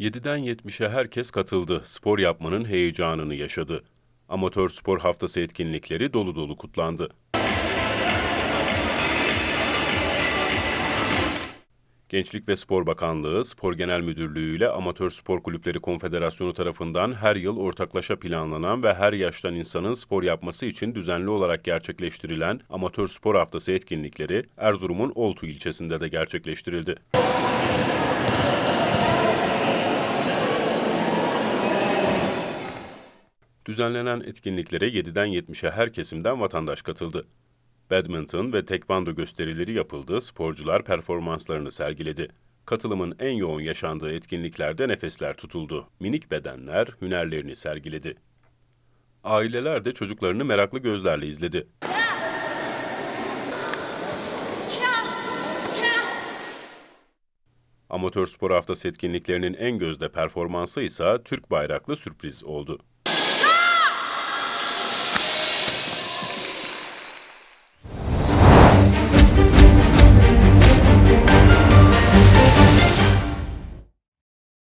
7'den 70'e herkes katıldı. Spor yapmanın heyecanını yaşadı. Amatör spor haftası etkinlikleri dolu dolu kutlandı. Gençlik ve Spor Bakanlığı, Spor Genel Müdürlüğü ile Amatör Spor Kulüpleri Konfederasyonu tarafından her yıl ortaklaşa planlanan ve her yaştan insanın spor yapması için düzenli olarak gerçekleştirilen Amatör Spor Haftası etkinlikleri Erzurum'un Oltu ilçesinde de gerçekleştirildi. Düzenlenen etkinliklere 7'den 70'e her kesimden vatandaş katıldı. Badminton ve tekvando gösterileri yapıldı, sporcular performanslarını sergiledi. Katılımın en yoğun yaşandığı etkinliklerde nefesler tutuldu. Minik bedenler hünerlerini sergiledi. Aileler de çocuklarını meraklı gözlerle izledi. Amatör spor haftası etkinliklerinin en gözde performansı ise Türk bayraklı sürpriz oldu.